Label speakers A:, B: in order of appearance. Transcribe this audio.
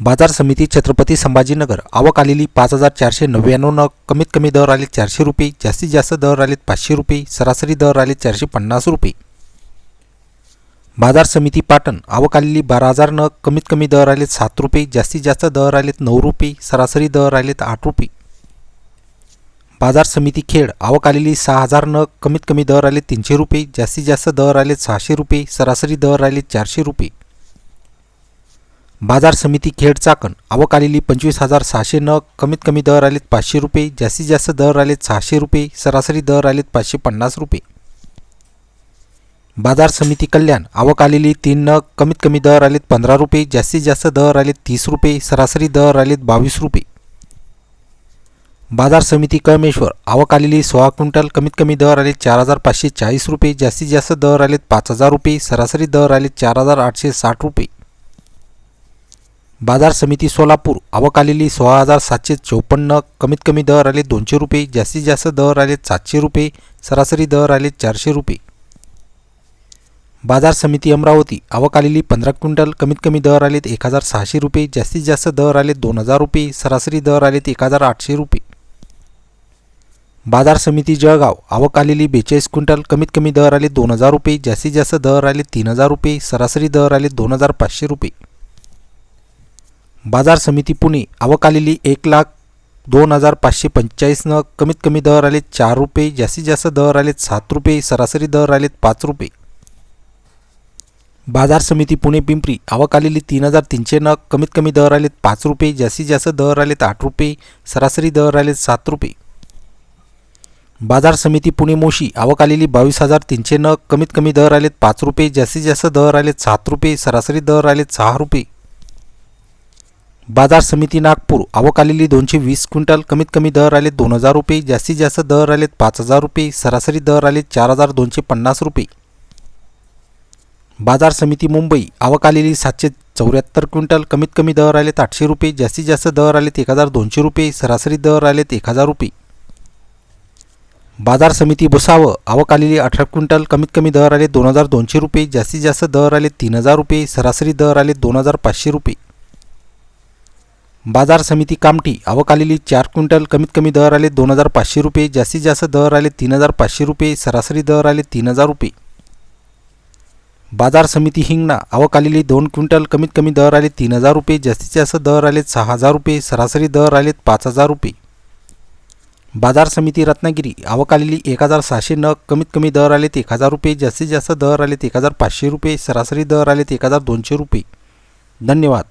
A: बाजार समिती छत्रपती संभाजीनगर. आवक आलेली पाच हजार चारशे नव्याण्णव नग कमीत कमी दर आले चारशे रुपये जास्तीत जास्त दर आलेत पाचशे रुपये सरासरी दर आले चारशे पन्नास रुपये. बाजार समिती पाटण. आवक आलेली बारा हजार न कमीत कमी दर आलेत सात रुपये जास्तीत जास्त दर आलेत नऊ रुपये सरासरी दर आलेत आठ रुपये. बाजार समिती खेड. आवक आलेली सहा हजार नग कमीत कमी दर आले तीनशे रुपये जास्तीत जास्त दर आले सहाशे रुपये सरासरी दर आले चारशे रुपये. बाजार समिती खेड चाकण. आवक आलेली पंचवीस हजार सहाशे नग कमीत कमी दर आलेत पाचशे रुपये जास्तीत जास्त दर आलेत सहाशे रुपये सरासरी दर आलेत पाचशे पन्नास रुपये. बाजार समिती कल्याण. आवक आलेली तीन नग कमीत कमी दर आलेत पंधरा रुपये जास्तीत जास्त दर आलेत तीस रुपये सरासरी दर आलेत बावीस रुपये. बाजार समिती कळमेश्वर. आवक आलेली सोळा क्विंटल कमीत कमी दर आले चार हजार पाचशे चाळीस रुपये जास्तीत जास्त दर आलेत पाच हजार रुपये सरासरी दर आलेत चार हजार आठशे साठ रुपये. बाजार समिती सोलापूर आवक आलेली सोळा हजार सातशे चौपन्न कमीत कमी दर आले दोनशे रुपये जास्तीत जास्त दर आले सातशे रुपये सरासरी दर आले चारशे रुपये. बाजार समिती अमरावती आवक आलेली पंधरा क्विंटल कमीत कमी दर आलेत एक हजार सहाशे रुपये जास्तीत जास्त दर आले दोन हजार रुपये सरासरी दर आलेत एक हजार आठशे रुपये. बाजार समिती जळगाव आवक आलेली बेचाळीस क्विंटल कमीत कमी दर आले दोन हजार रुपये जास्तीत जास्त दर आले तीन हजार रुपये सरासरी दर आले दोन हजार पाचशे रुपये. बाजार समिती पुणे अवकालेली एक लाख दोन हजार पाचशे पंचेचाळीस नग कमीत कमी दर आलेत चार रुपये जास्तीत जास्त दर आलेत सात रुपये सरासरी दर आलेत पाच रुपये. बाजार समिती पुणे पिंपरी आवक आलेली तीन हजार तीनशे नग कमीत कमी दर आलेत पाच रुपये जास्तीत जास्त दर आलेत आठ रुपये सरासरी दर आलेत सात रुपये. बाजार समिती पुणे मोशी आवक आलेली बावीस हजार तीनशे नग कमीत कमी दर आलेत पाच रुपये जास्तीत जास्त दर आलेत सात रुपये सरासरी दर आलेत सहा रुपये. बाजार समिती नागपूर. आवक आलेली दोनशे वीस क्विंटल. कमीत कमी दर आले दोन हजार रुपये. जास्तीत जास्त दर आलेत पाच हजार रुपये. सरासरी दर आलेत चार हजार दोनशे पन्नास रुपये. बाजार समिती मुंबई. आवक आलेली सातशे चौऱ्याहत्तर क्विंटल. कमीत कमी दर आलेत आठशे रुपये. जास्तीत जास्त दर आलेत एक हजार दोनशे रुपये. सरासरी दर आलेत एक हजार रुपये. बाजार समिती भुसावळ. आवक आलेली अठरा क्विंटल. कमीत कमी दर आले दोन हजार दोनशे रुपये. जास्तीत जास्त दर आले तीन हजार रुपये. सरासरी दर आले दोन हजार पाचशे रुपये. बाजार समिती कामठी आवक आलेली चार क्विंटल कमीत कमी दर आले दोन हजार पाचशे रुपये जास्तीत जास्त दर आले तीन हजार पाचशे रुपये सरासरी दर आले तीन हजार रुपये. बाजार समिती हिंगणा आवक आलेली दोन क्विंटल कमीत कमी दर आले तीन हजार रुपये जास्तीत जास्त दर आलेत सहा हजार रुपये सरासरी दर आलेत पाच हजार रुपये. बाजार समिती रत्नागिरी आवक आलेली एक हजार सहाशे नग कमीत कमी दर आलेत एक हजार रुपये जास्तीत जास्त दर आलेत एक हजार पाचशे रुपये सरासरी दर आलेत एक हजार दोनशे रुपये. धन्यवाद.